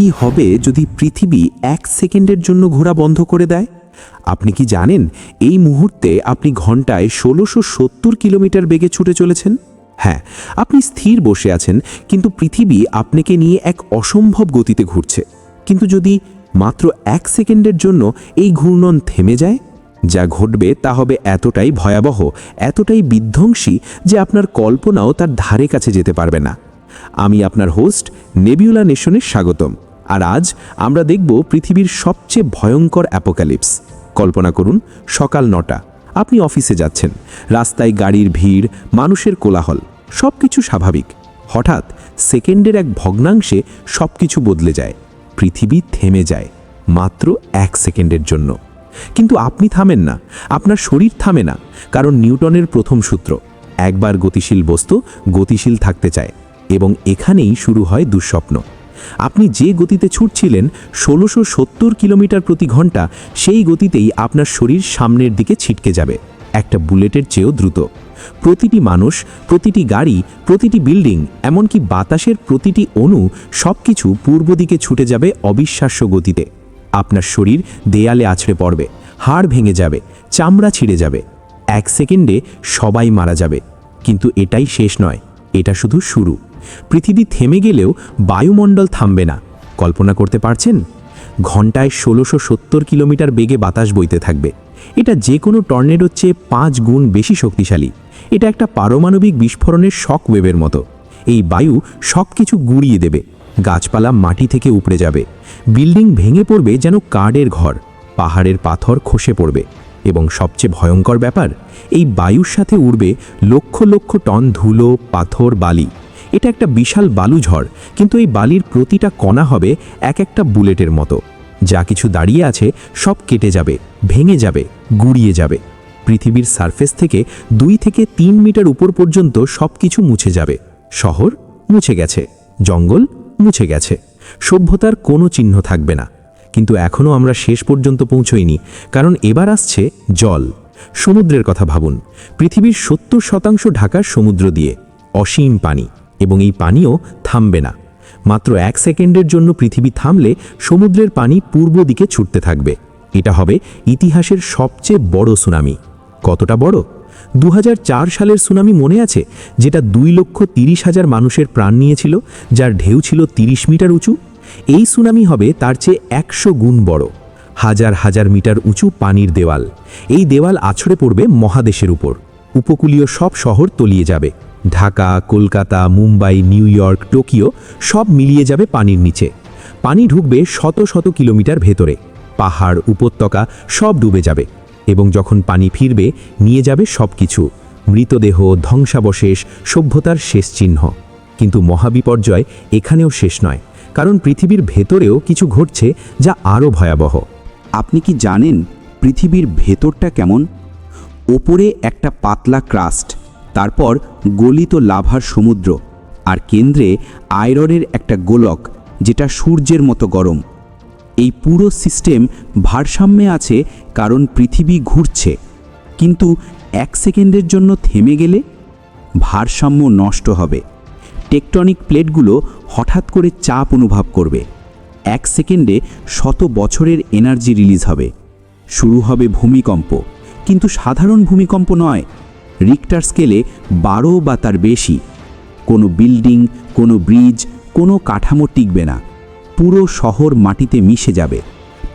কি হবে যদি পৃথিবী এক সেকেন্ডের জন্য ঘোরা বন্ধ করে দেয়? আপনি কি জানেন এই মুহূর্তে আপনি ঘন্টায় ষোলোশো সত্তর কিলোমিটার বেগে ছুটে চলেছেন? হ্যাঁ আপনি স্থির বসে আছেন, কিন্তু পৃথিবী আপনাকে নিয়ে এক অসম্ভব গতিতে ঘুরছে। কিন্তু যদি মাত্র এক সেকেন্ডের জন্য এই ঘূর্ণন থেমে যায়? যা ঘটবে তা হবে এতটাই ভয়াবহ, এতটাই বিধ্বংসী যে আপনার কল্পনাও তার ধারে কাছে যেতে পারবে না। আমি আপনার হোস্ট, নেবিউলা নেশনের স্বাগতম। আর আজ আমরা দেখব পৃথিবীর সবচেয়ে ভয়ঙ্কর অ্যাপোক্যালিপস কল্পনা করুন, সকাল নটা। আপনি অফিসে যাচ্ছেন, রাস্তায় গাড়ির ভিড়, মানুষের কোলাহল সব কিছু স্বাভাবিক। হঠাৎ সেকেন্ডের এক ভগ্নাংশে সব কিছু বদলে যায়। পৃথিবী থেমে যায়, মাত্র এক সেকেন্ডের জন্য। কিন্তু আপনি থামেন না, আপনার শরীর থামে না, কারণ নিউটনের প্রথম সূত্র, একবার গতিশীল বস্তু গতিশীল থাকতে চায় এবং এখানেই শুরু হয় দুঃস্বপ্ন। আপনি যে গতিতে ছুটছিলেন, ষোলোশো সত্তর কিলোমিটার প্রতি ঘণ্টা, সেই গতিতেই আপনার শরীর সামনের দিকে ছিটকে যাবে। একটা বুলেটের চেয়েও দ্রুত। প্রতিটি মানুষ, প্রতিটি গাড়ি, প্রতিটি বিল্ডিং, এমনকি বাতাসের প্রতিটি অণু সব কিছু পূর্ব দিকে ছুটে যাবে অবিশ্বাস্য গতিতে। আপনার শরীর দেয়ালে আছড়ে পড়বে, হাড় ভেঙে যাবে, চামড়া ছিঁড়ে যাবে। এক সেকেন্ডে সবাই মারা যাবে। কিন্তু এটাই শেষ নয়, এটা শুধু শুরু। পৃথিবী থেমে গেলেও বায়ুমণ্ডল থামবে না। কল্পনা করতে পারছেন? ঘন্টায় ষোলোশো সত্তর কিলোমিটার বেগে বাতাস বইতে থাকবে। এটা যে কোনো টর্নেডোর চেয়ে পাঁচ গুণ বেশি শক্তিশালী। এটা একটা পারমাণবিক বিস্ফোরণের শক ওয়েবের মতো। এই বায়ু সব কিছু গুঁড়িয়ে দেবে। গাছপালা মাটি থেকে উপড়ে যাবে। বিল্ডিং ভেঙে পড়বে যেন কার্ডের ঘর। পাহাড়ের পাথর খসে পড়বে। এবং সবচেয়ে ভয়ঙ্কর ব্যাপার, এই বায়ুর সাথে উড়বে লক্ষ লক্ষ টন ধুলো, পাথর, বালি। এটা একটা বিশাল বালু ঝড়, কিন্তু এই বালির প্রতিটা কণা হবে এক একটা বুলেটের মতো। যা কিছু দাঁড়িয়ে আছে সব কেটে যাবে, ভেঙে যাবে, গুড়িয়ে যাবে। পৃথিবীর সারফেস থেকে দুই থেকে তিন মিটার উপর পর্যন্ত সব কিছু মুছে যাবে। শহর মুছে গেছে, জঙ্গল মুছে গেছে, সভ্যতার কোনো চিহ্ন থাকবে না। কিন্তু এখনও আমরা শেষ পর্যন্ত পৌঁছইনি, কারণ এবার আসছে জল। সমুদ্রের কথা ভাবুন, পৃথিবীর সত্তর শতাংশ ঢাকার সমুদ্র দিয়ে, অসীম পানি। এবং এই পানিও থামবে না। মাত্র এক সেকেন্ডের জন্য পৃথিবী থামলে সমুদ্রের পানি পূর্ব দিকে ছুটতে থাকবে। এটা হবে ইতিহাসের সবচেয়ে বড় সুনামি। কতটা বড়? দু হাজার চার সালের সুনামি মনে আছে, যেটা দুই লক্ষ তিরিশ হাজার মানুষের প্রাণ নিয়েছিল, যার ঢেউ ছিল তিরিশ মিটার উঁচু? এই সুনামি হবে তার চেয়ে একশো গুণ বড়। হাজার হাজার মিটার উঁচু পানির দেওয়াল। এই দেওয়াল আছড়ে পড়বে মহাদেশের উপর। উপকূলীয় সব শহর তলিয়ে যাবে। Dhaka, Kolkata, Mumbai, New York, Tokyo সব মিলিয়ে যাবে পানির নিচে। পানি ঢুকবে শত শত কিলোমিটার ভেতরে। পাহাড়, উপত্যকা সব ডুবে যাবে এবং যখন পানি ফিরবে, নিয়ে যাবে সব কিছু মৃতদেহ, ধ্বংসাবশেষ, সভ্যতার শেষ চিহ্ন। কিন্তু মহাবিপর্যয় এখানেও শেষ নয়, কারণ পৃথিবীর ভেতরেও কিছু ঘটছে যা আরও ভয়াবহ। আপনি কি জানেন পৃথিবীর ভেতরটা কেমন? ওপরে একটা পাতলা ক্রাস্ট। তারপর গলিত লাভার সমুদ্র আর কেন্দ্রে আয়রনের একটা গোলক, যেটা সূর্যের মতো গরম। এই পুরো সিস্টেম ভারসাম্যে আছে কারণ পৃথিবী ঘুরছে। কিন্তু এক সেকেন্ডের জন্য থেমে গেলে ভারসাম্য নষ্ট হবে। টেকটনিক প্লেটগুলো হঠাৎ করে চাপ অনুভব করবে। এক সেকেন্ডে শত বছরের এনার্জি রিলিজ হবে। শুরু হবে ভূমিকম্প। কিন্তু সাধারণ ভূমিকম্প নয়। রিক্টার স্কেলে বারো বা তার বেশি। কোনো বিল্ডিং কোনো ব্রিজ কোনো কাঠামো টিকবে না। পুরো শহর মাটিতে মিশে যাবে।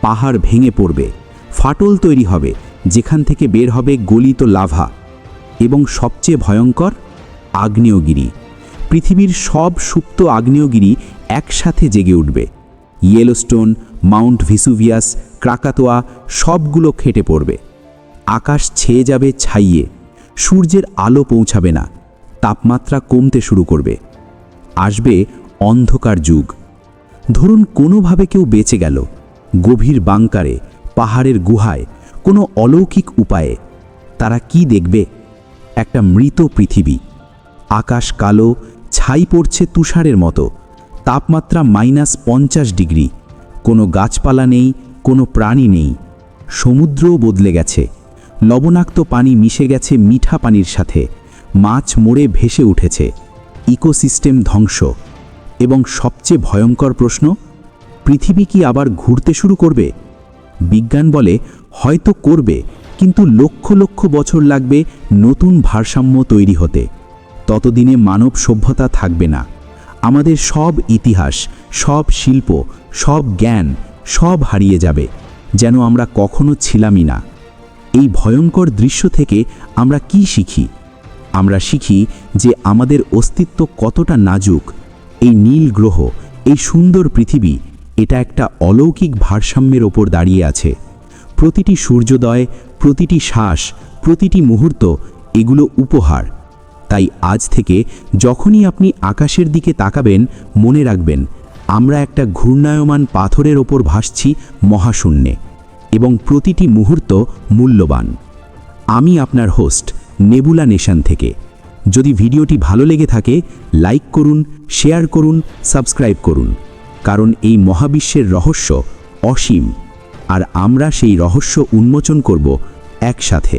পাহাড় ভেঙে পড়বে। ফাটল তৈরি হবে। যেখান থেকে বের হবে গলিত লাভা। এবং সবচেয়ে ভয়ঙ্কর, আগ্নেয়গিরি। পৃথিবীর সব সুপ্ত আগ্নেয়গিরি একসাথে জেগে উঠবে। ইয়েলোস্টোন মাউন্ট ভিসুভিয়াস ক্রাকাতোয়া সবগুলো খেটে পড়বে। আকাশ ছেয়ে যাবে ছাইয়ে। সূর্যের আলো পৌঁছাবে না, তাপমাত্রা কমতে শুরু করবে। আসবে অন্ধকার যুগ। ধরুন কোনোভাবে কেউ বেঁচে গেল, গভীর বাংকারে, পাহাড়ের গুহায়, কোনো অলৌকিক উপায়ে। তারা কি দেখবে? একটা মৃত পৃথিবী। আকাশ কালো, ছাই পড়ছে তুষারের মতো। তাপমাত্রা মাইনাস পঞ্চাশ ডিগ্রি। কোনো গাছপালা নেই, কোনো প্রাণী নেই। সমুদ্রও বদলে গেছে। লবণাক্ত পানি মিশে গেছে মিঠা পানির সাথে। মাছ মরে ভেসে উঠেছে। ইকোসিস্টেম ধ্বংস। এবং সবচেয়ে ভয়ঙ্কর প্রশ্ন, পৃথিবী কি আবার ঘুরতে শুরু করবে? বিজ্ঞান বলে, হয়তো করবে, কিন্তু লক্ষ লক্ষ বছর লাগবে নতুন ভারসাম্য তৈরি হতে। ততদিনে মানব সভ্যতা থাকবে না। আমাদের সব ইতিহাস, সব শিল্প, সব জ্ঞান, সব হারিয়ে যাবে, যেন আমরা কখনো ছিলামই না। এই ভয়ঙ্কর দৃশ্য থেকে আমরা কি শিখি? আমরা শিখি যে আমাদের অস্তিত্ব কতটা নাজুক। এই নীল গ্রহ, এই সুন্দর পৃথিবী, এটা একটা অলৌকিক ভারসাম্যের ওপর দাঁড়িয়ে আছে। প্রতিটি সূর্যোদয়, প্রতিটি শ্বাস, প্রতিটি মুহূর্ত এগুলো উপহার। তাই আজ থেকে যখনই আপনি আকাশের দিকে তাকাবেন, মনে রাখবেন, আমরা একটা ঘূর্ণায়মান পাথরের ওপর ভাসছি মহাশূন্যে। এবং প্রতিটি মুহূর্ত মূল্যবান। আমি আপনার হোস্ট নেবুলা নেশান থেকে। যদি ভিডিওটি ভালো লেগে থাকে লাইক করুন শেয়ার করুন সাবস্ক্রাইব করুন। কারণ এই মহাবিশ্বের রহস্য অসীম। আর আমরা সেই রহস্য উন্মোচন করব একসাথে।